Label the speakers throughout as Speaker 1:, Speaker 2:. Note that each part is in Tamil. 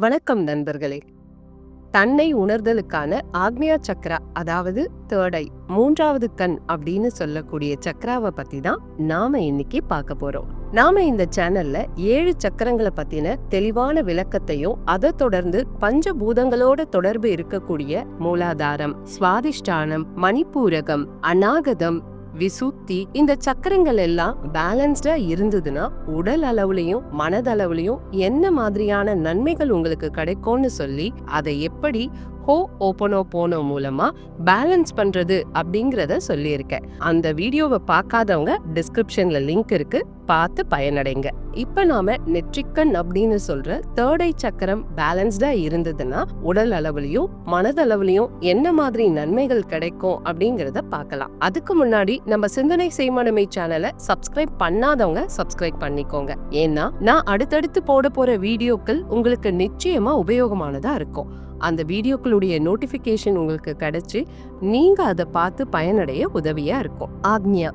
Speaker 1: வணக்கம் நண்பர்களே. தன்னை உணர்தலுக்கான ஆக்னியா சக்ரா அதாவது தேர்டை மூன்றாவது கண் அப்படின்னு சொல்லக்கூடிய சக்ராவை பத்தி தான் நாம இன்னைக்கு பார்க்க போறோம். நாம இந்த சேனல்ல ஏழு சக்கரங்களை பத்தின தெளிவான விளக்கத்தையும் அதை தொடர்ந்து பஞ்சபூதங்களோட தொடர்பு இருக்கக்கூடிய மூலாதாரம் சுவாதிஷ்டானம் மணிப்பூரகம் அநாகதம் விசுத்தி இந்த சக்கரங்கள் எல்லாம் பேலன்ஸ்டா இருந்ததுன்னா உடல் அளவுலயும் மனதளவுலயும் என்ன மாதிரியான நன்மைகள் உங்களுக்கு கிடைக்கும்னு சொல்லி அதை எப்படி ஹோ ஓப்பனோ போனோ மூலமா பேலன்ஸ் பண்றது அப்படிங்கிறத சொல்லியிருக்கேன். அந்த வீடியோவை பார்க்காதவங்க டிஸ்கிரிப்ஷன்ல லிங்க் இருக்கு. பார்த்து பயனடைங்க. இப்ப நாம நெற்றிக்கண் அப்படின்னு சொல்ற தேர்ட் ஐ சக்கரம் பேலன்ஸ்டா இருந்ததுன்னா உடல் அளவுலயும் மனதளவுலயும் என்ன மாதிரி நன்மைகள் கிடைக்கும் அப்படிங்கறத பார்க்கலாம். அதுக்கு முன்னாடி நம்ம சிந்தனை செய்மனமை சேனலை சப்ஸ்கிரைப் பண்ணாதவங்க சப்ஸ்கிரைப் பண்ணிக்கோங்க. ஏன்னா நான் அடுத்தடுத்து போட போற வீடியோக்கள் உங்களுக்கு நிச்சயமா உபயோகமானதா இருக்கும். அந்த வீடியோக்களுடைய நோட்டிபிகேஷன் உங்களுக்கு கிடைச்சு நீங்க அதை பார்த்து பயனடைய உதவியா இருக்கும். ஆக்ஞா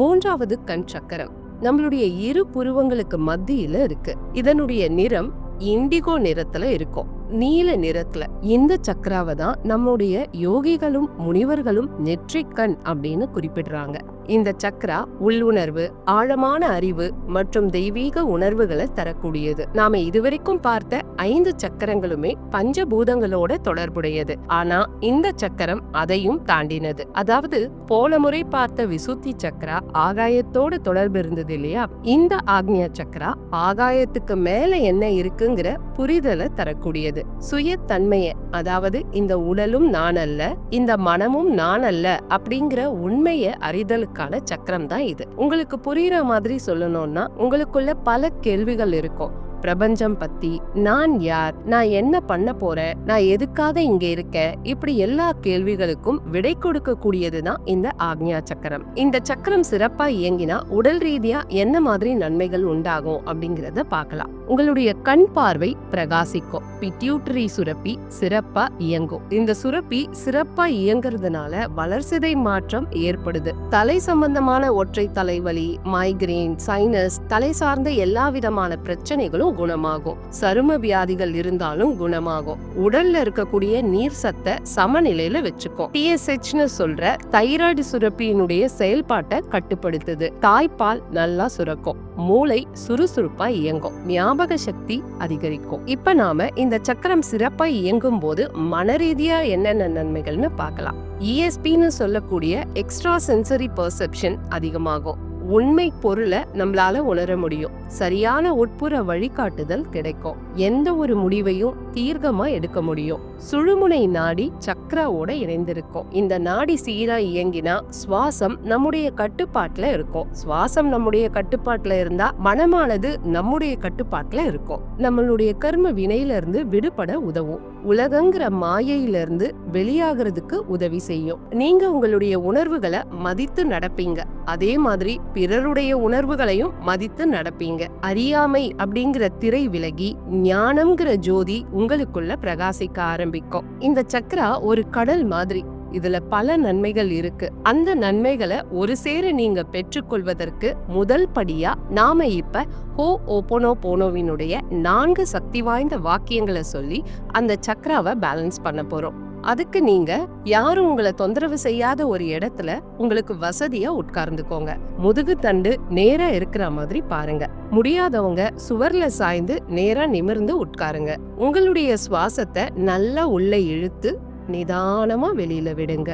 Speaker 1: மூன்றாவது கண் சக்கரம். நம்மளுடைய இரு புருவங்களுக்கு மத்தியில இருக்கு. இதனுடைய நிறம் இண்டிகோ நிறத்துல இருக்கும். நீல நிறத்துல இந்த சக்கராவை தான் நம்முடைய யோகிகளும் முனிவர்களும் நெற்றிக்கண் அப்படின்னு குறிப்பிடுறாங்க. இந்த சக்ரா உள்ளுணர்வு ஆழமான அறிவு மற்றும் தெய்வீக உணர்வுகளை தரக்கூடியது. நாம இதுவரைக்கும் பார்த்த ஐந்து சக்கரங்களுமே பஞ்சபூதங்களோட தொடர்புடையது. ஆனா இந்த சக்கரம் அதையும் தாண்டினது. அதாவது போல முறை பார்த்த விசுத்தி சக்கரா ஆகாயத்தோட தொடர்பு இருந்தது இல்லையா? இந்த ஆக்னியா சக்கரா ஆகாயத்துக்கு மேல என்ன இருக்குங்கிற புரிதலை தரக்கூடியது. சுய தன்மையை அதாவது இந்த உடலும் நான் அல்ல இந்த மனமும் நான் அல்ல அப்படிங்கிற உண்மையை அறிதலுக்கான சக்கரம் தான் இது. உங்களுக்கு புரியுற மாதிரி சொல்லணும்னா உங்களுக்குள்ள பல கேள்விகள் இருக்கும். பிரபஞ்சம் பத்தி நான் யார் நான் என்ன பண்ண போறேன் நான் எதுக்காக இங்க இருக்கேன் இப்படி எல்லா கேள்விகளுக்கும் விடை கொடுக்க கூடியதுதான் இந்த ஆக்ஞா சக்கரம். இந்த சக்கரம் சிறப்பா இயங்கினா உடல் ரீதியா என்ன மாதிரி நன்மைகள் உண்டாகும் அப்படிங்கறத பார்க்கலாம். உங்களுடைய கண் பார்வை பிரகாசிக்கும் பிட்யூட்டரி சுரப்பி சிறப்பா இயங்கும். இந்த சுரப்பி சிறப்பா இயங்குறதுனால வளர்சிதை மாற்றம் ஏற்படுது. தலை சம்பந்தமான ஒற்றை தலைவலி மைக்ரேன் சைனஸ் தலை சார்ந்த எல்லா விதமான பிரச்சனைகளும் குணமாகும். சரும வியாதிகள் இருந்தாலும் குணமாகும். உடல்ல இருக்கக்கூடிய நீர் சத்தை சமநிலையில வச்சுக்கும். டிஎஸ்ஹெச்னு சொல்ற தைராய்டு சுரப்பியினுடைய செயல்பாட்டை கட்டுப்படுத்துது. தாய்ப்பால் நல்லா சுரக்கும். மூளை சுறுசுறுப்பா இயங்கும். ஞாபக சக்தி அதிகரிக்கும். இப்ப நாம இந்த சக்கரம் சிறப்பா இயங்கும் போது மனரீதியா என்னென்ன நன்மைகள்னு பார்க்கலாம். இஎஸ்பின்னு சொல்லக்கூடிய எக்ஸ்ட்ரா சென்சரி பர்செப்ஷன் அதிகமாகும். உண்மை பொருளை நம்மளால உணர முடியும். சரியான உட்புற வழிகாட்டுதல் கிடைக்கும். எந்த ஒரு முடிவையும் தீர்க்கமா எடுக்க முடியும். சுழுமுனை நாடி சக்ராவோட இணைந்திருக்கும். இந்த நாடி சீரா இயங்கினா சுவாசம் நம்முடைய கட்டுப்பாட்டுல இருக்கும். சுவாசம் நம்முடைய கட்டுப்பாட்டுல இருந்தா மனமானது நம்முடைய கட்டுப்பாட்டுல இருக்கும். நம்மளுடைய கர்ம வினையில இருந்து விடுபட உதவும். உலகங்கிற மாயையிலிருந்து வெளியாகிறதுக்கு உதவி செய்யும். நீங்க உங்களுடைய உணர்வுகளை மதித்து நடப்பீங்க. அதே மாதிரி பிறருடைய உணர்வுகளையும் மதித்து நடப்பீங்க. அறியாமை அப்படிங்கிற திரை விலகி ஞானம்ங்கிற ஜோதி உங்களுக்குள்ள பிரகாசிக்க ஆரம்பிக்கும். இந்த சக்கரா ஒரு கடல் மாதிரி. இதுல பல நன்மைகள் இருக்கு. அந்த நன்மைகளை ஒரு சேர நீங்க பெற்றுக்கொள்வதற்கு முதல் படியா நாம இப்ப ஹோ ஓப்போனோ போனோவினுடைய நான்கு சக்தி வாய்ந்த வாக்கியங்களை சொல்லி அந்த சக்கராவை பேலன்ஸ் பண்ண போறோம். அதுக்கு நீங்க யாரும் உங்களை தொந்தரவு செய்யாத ஒரு இடத்துல உங்களுக்கு வசதியா உட்கார்ந்துக்கோங்க. முதுகு தண்டு நேரா இருக்கிற மாதிரி பாருங்க. முடியாதவங்க சுவர்ல சாய்ந்து நேரா நிமிர்ந்து உட்காருங்க. உங்களுடைய சுவாசத்தை நல்லா உள்ள இழுத்து நிதானமாக வெளியில் விடுங்க.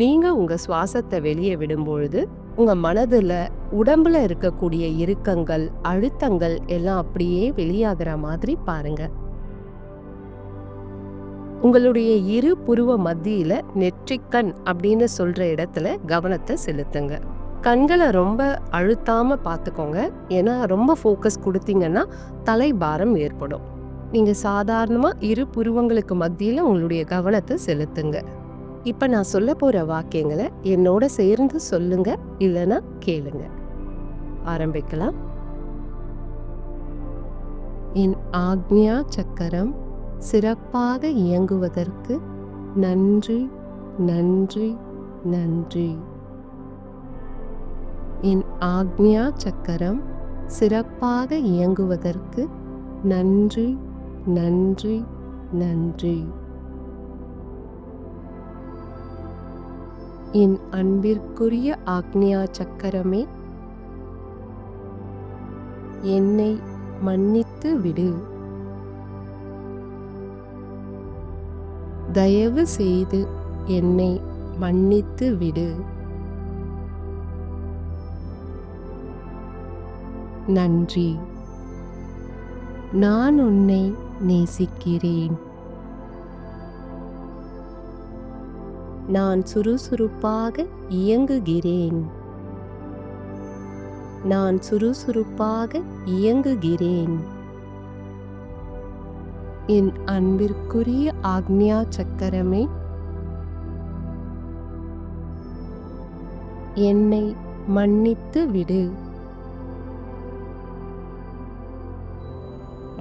Speaker 1: நீங்கள் உங்கள் சுவாசத்தை வெளியே விடும்பொழுது உங்கள் மனதில் உடம்புல இருக்கக்கூடிய இறுக்கங்கள் அழுத்தங்கள் எல்லாம் அப்படியே வெளியாகிற மாதிரி பாருங்க. உங்களுடைய இரு புருவ மத்தியில நெற்றிக்கண் அப்படின்னு சொல்ற இடத்துல கவனத்தை செலுத்துங்க. கண்களை ரொம்ப அழுத்தாம பார்த்துக்கோங்க ஏன்னா ரொம்ப ஃபோக்கஸ் கொடுத்தீங்கன்னா தலைபாரம் ஏற்படும். நீங்கள் சாதாரணமாக இரு புருவங்களுக்கு மத்தியில் உங்களுடைய கவனத்தை செலுத்துங்க. இப்போ நான் சொல்ல போகிற வாக்கியங்களை என்னோட சேர்ந்து சொல்லுங்க இல்லைன்னா கேளுங்க. ஆரம்பிக்கலாம். என் ஆக்ஞா சக்கரம் சிறப்பாக இயங்குவதற்கு நன்றி நன்றி நன்றி. என் ஆக்ஞா சக்கரம் சிறப்பாக இயங்குவதற்கு நன்றி நன்றி நன்றி. என் அன்பிற்குரிய ஆக்னியா சக்கரமே என்னை மன்னித்து விடு. தயவு செய்து என்னை மன்னித்து விடு. நன்றி. நான் உன்னை நேசிக்கிறேன். நான் சுறுசுறுப்பாக இயங்குகிறேன். நான் சுறுசுறுப்பாக இயங்குகிறேன். என் அன்பிற்குரிய ஆக்ஞா சக்கரமே என்னை மன்னித்து விடு.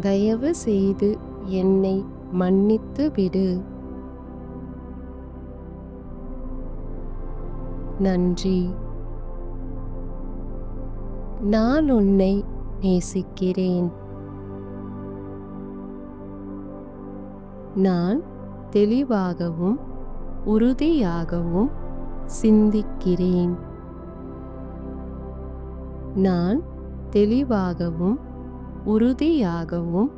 Speaker 1: தயவு செய்து என்னை மன்னித்து விடு. நன்றி. நான் உன்னை நேசிக்கிறேன். நான் தெளிவாகவும் உறுதியாகவும் சிந்திக்கிறேன். நான் தெளிவாகவும் உறுதியாகவும்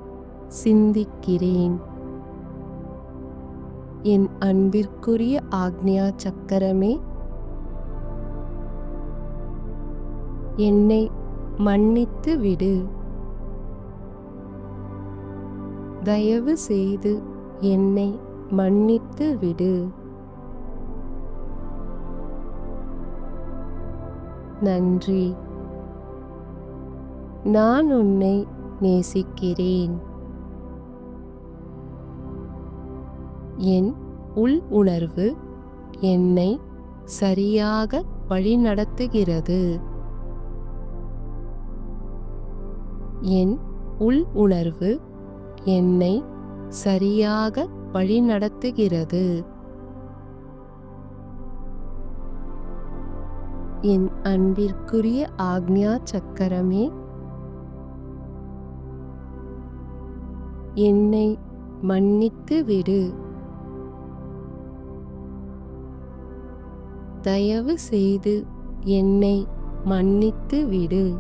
Speaker 1: சிந்திக்கிறேன். என் அன்பிற்குரிய ஆக்ஞா சக்கரமே என்னை மன்னித்து விடு. தயவு செய்து என்னை மன்னித்து விடு. நன்றி. நான் உன்னை நேசிக்கிறேன். என் உள் உணர்வு என்னை சரியாக வழிநடத்துகிறது. என் உள் உணர்வு என்னை சரியாக வழிநடத்துகிறது. என் அன்பிற்குரிய ஆக்ஞா சக்கரமே என்னை மன்னித்து விடு. தயவு செய்து என்னை மன்னித்து விடு.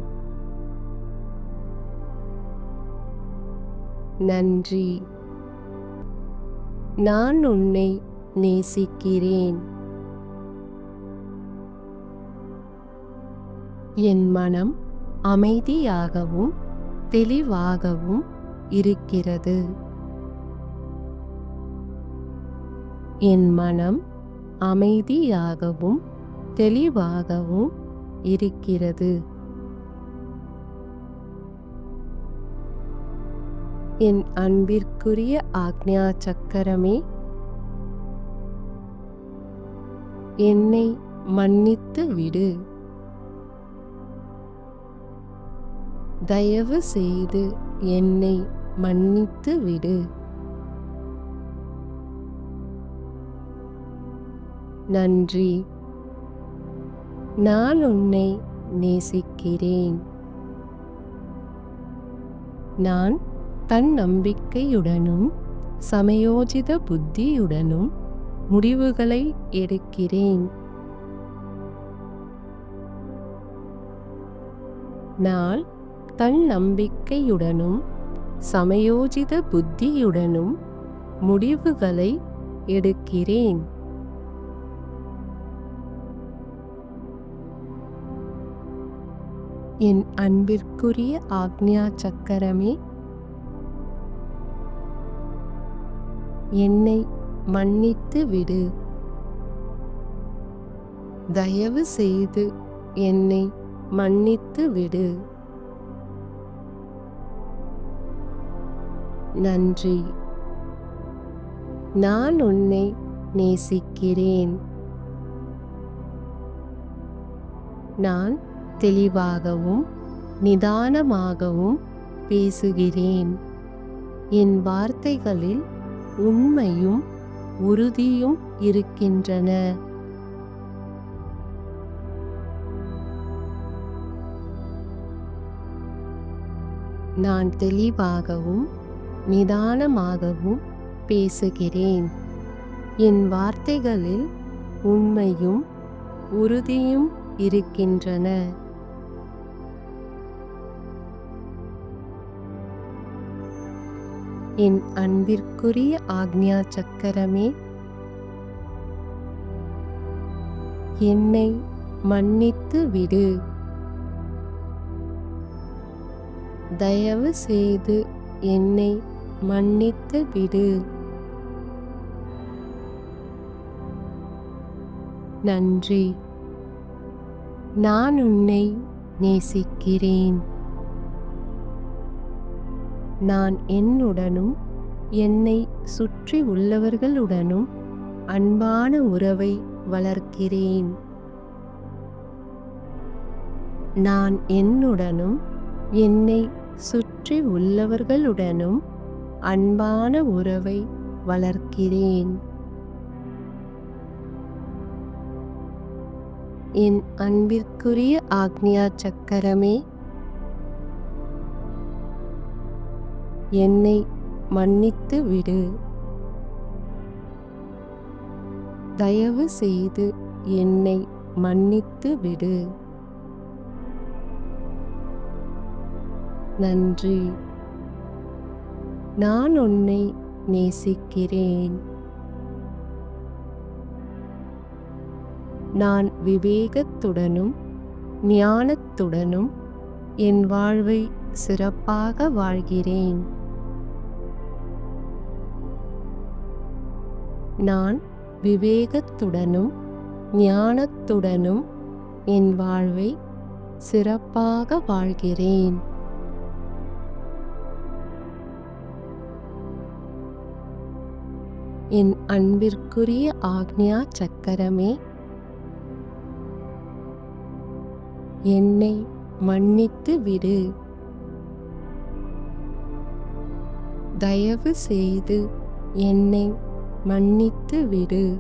Speaker 1: நன்றி. நான் உன்னை நேசிக்கிறேன். என் மனம் அமைதியாகவும் தெளிவாகவும் இருக்கிறது. என் மனம் அமைதியாகவும் தெளிவாகவும் இருக்கிறது. என் அன்பிற்குரிய ஆக்ஞா சக்கரமே என்னை மன்னித்து விடு. தயவு செய்து என்னை மன்னித்து விடு. நன்றி. நான் உன்னை நேசிக்கிறேன். நான் தன் நம்பிக்கையுடனும் சமயோஜித புத்தியுடனும் முடிவுகளை எடுக்கிறேன். நான் தன்னம்பிக்கையுடனும் சமயோஜித புத்தியுடனும் முடிவுகளை எடுக்கிறேன். என் அன்பிற்குரிய ஆக்ஞா சக்கரமே என்னை மன்னித்து விடு. தயவு செய்து என்னை மன்னித்து விடு. நன்றி. நான் உன்னை நேசிக்கிறேன். நான் தெளிவாகவும் நிதானமாகவும் பேசுகிறேன். என் வார்த்தைகளில் உண்மையும் உறுதியும் இருக்கின்றன. நான் தெளிவாகவும் நிதானமாகவும் பேசுகிறேன். என் வார்த்தைகளில் உண்மையும் உறுதியும் இருக்கின்றன. என் அன்பிற்குரிய ஆக்ஞா சக்கரமே என்னை மன்னித்து விடு. தயவு செய்து என்னை மன்னித்து விடு. நன்றி. நான் உன்னை நேசிக்கிறேன். நான் என்னுடனும் என்னை சுற்றி உள்ளவர்களுடனும் அன்பான உறவை வளர்க்கிறேன். நான் என்னுடனும் என்னை சுற்றி உள்ளவர்களுடனும் அன்பான உறவை வளர்க்கிறேன். என் அன்பிற்குரிய ஆக்ஞா சக்கரமே என்னை மன்னித்து விடு. தயவு செய்து என்னை மன்னித்து விடு. நன்றி. நான் உன்னை நேசிக்கிறேன். நான் விவேகத்துடனும் ஞானத்துடனும் என் வாழ்வை சிறப்பாக வாழ்கிறேன். நான் விவேகத்துடனும் ஞானத்துடனும் என் வாழ்வை சிறப்பாக வாழ்கிறேன். என் அன்பிற்குரிய ஆக்ஞா சக்கரமே. என்னை மன்னித்து விடு. தயவு செய்து என்னை மன்னித்து விடு.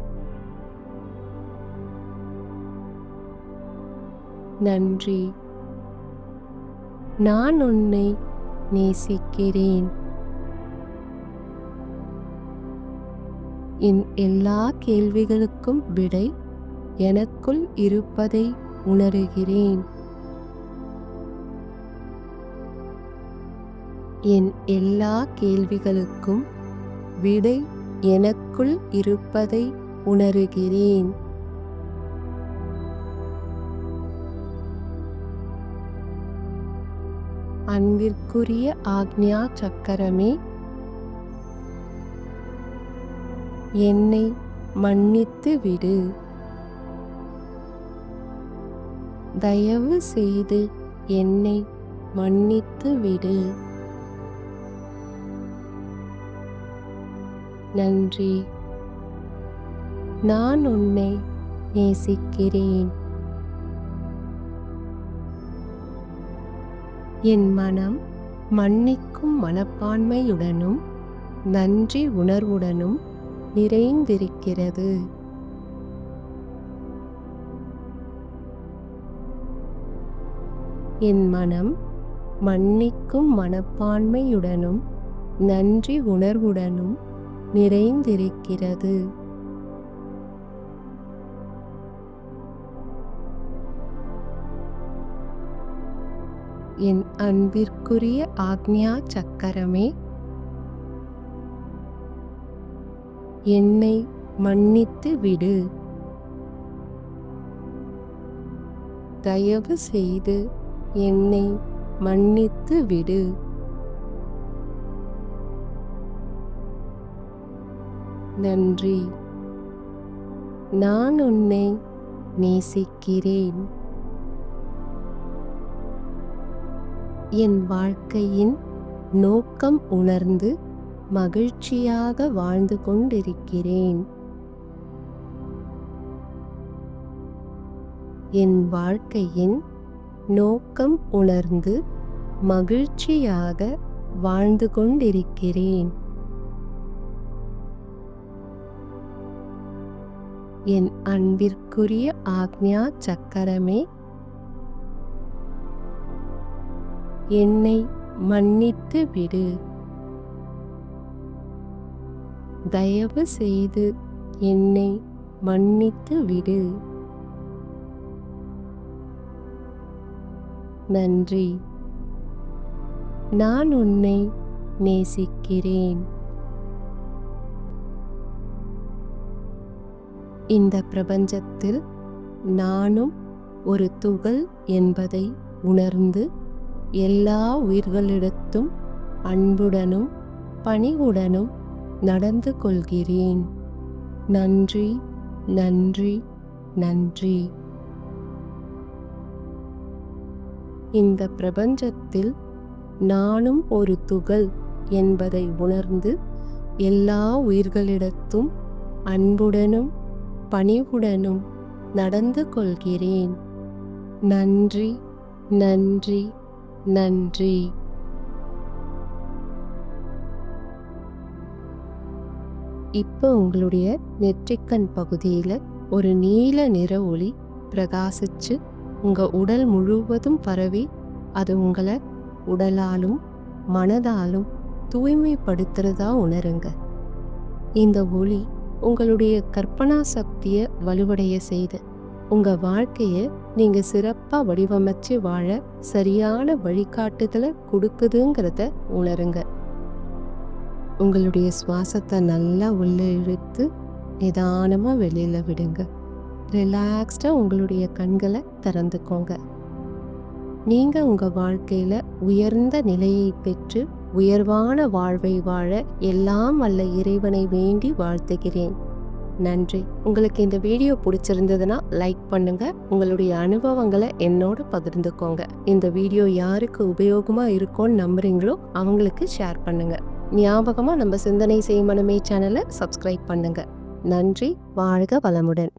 Speaker 1: நன்றி. நான் உன்னை நேசிக்கிறேன். என் எல்லா கேள்விகளுக்கும் விடை எனக்குள் இருப்பதை உணருகிறேன். என் எல்லா கேள்விகளுக்கும் விடை எனக்குள் இருப்பதை உணருகிறேன். அன்பிற்குரிய ஆக்ஞா சக்கரமே என்னை மன்னித்து விடு. தயவு செய்து என்னை மன்னித்து விடு. நன்றி. நான் உன்னை நேசிக்கிறேன். என் மனம் மன்னிக்கும் மனப்பான்மையுடனும் நன்றி உணர்வுடனும் நிறைந்திருக்கிறது. என் மனம் மன்னிக்கும் மனப்பான்மையுடனும் நன்றி உணர்வுடனும் நிறைந்திருக்கிறது. என் அன்பிற்குரிய ஆக்ஞா சக்கரமே என்னை மன்னித்து விடு. தயவு செய்து என்னை மன்னித்து விடு. நன்றி. நான் உன்னை நேசிக்கிறேன். என் வாழ்க்கையின் நோக்கம் உணர்ந்து மகிழ்ச்சியாக வாழ்ந்து கொண்டிருக்கிறேன். என் வாழ்க்கையின் நோக்கம் உணர்ந்து மகிழ்ச்சியாக வாழ்ந்து கொண்டிருக்கிறேன். என் அன்பிற்குரிய ஆக்ஞா சக்கரமே என்னை மன்னித்து விடு தயவு செய்து என்னை மன்னித்து விடு. நன்றி. நான் உன்னை நேசிக்கிறேன். இந்த பிரபஞ்சத்தில் நானும் ஒரு துகள் என்பதை உணர்ந்து எல்லா உயிர்களிடத்தும் அன்புடனும் பணிவுடனும் நடந்து கொள்கிறேன். நன்றி நன்றி நன்றி. இந்த பிரபஞ்சத்தில் நானும் ஒரு துகள் என்பதை உணர்ந்து எல்லா உயிர்களிடத்தும் அன்புடனும் பணிவுடனும் நடந்து கொள்கிறேன். நன்றி நன்றி நன்றி. இப்போ உங்களுடைய நெற்றிக்கண் பகுதியில் ஒரு நீல நிற ஒளி பிரகாசிச்சு உங்கள் உடல் முழுவதும் பரவி அது உங்களை உடலாலும் மனதாலும் தூய்மைப்படுத்துறதா உணருங்க. இந்த ஒளி உங்களுடைய கற்பனா சக்தியை வலுவடைய செய்து உங்கள் வாழ்க்கையை நீங்கள் சிறப்பாக வடிவமைச்சு வாழ சரியான வழிகாட்டுதலை கொடுக்குதுங்கிறத உணருங்க. உங்களுடைய சுவாசத்தை நல்லா உள்ளே இழுத்து நிதானமாக வெளியில் விடுங்க. ரிலாக்ஸ்டாக உங்களுடைய கண்களை திறந்துக்கோங்க. நீங்கள் உங்கள் வாழ்க்கையில் உயர்ந்த நிலையை பெற்று உயர்வான வாழ்வை வாழ எல்லாம் வல்ல இறைவனை வேண்டி வாழ்த்துகிறேன். நன்றி. உங்களுக்கு இந்த வீடியோ பிடிச்சிருந்ததுன்னா லைக் பண்ணுங்க. உங்களுடைய அனுபவங்களை என்னோட பகிர்ந்துக்கோங்க. இந்த வீடியோ யாருக்கு உபயோகமாக இருக்கும்னு நம்புறீங்களோ அவங்களுக்கு ஷேர் பண்ணுங்கள் ஞாபகமாக நம்ம சிந்தனை செய்மனமே சேனலை சப்ஸ்கிரைப் பண்ணுங்கள் நன்றி வாழ்க வளமுடன்.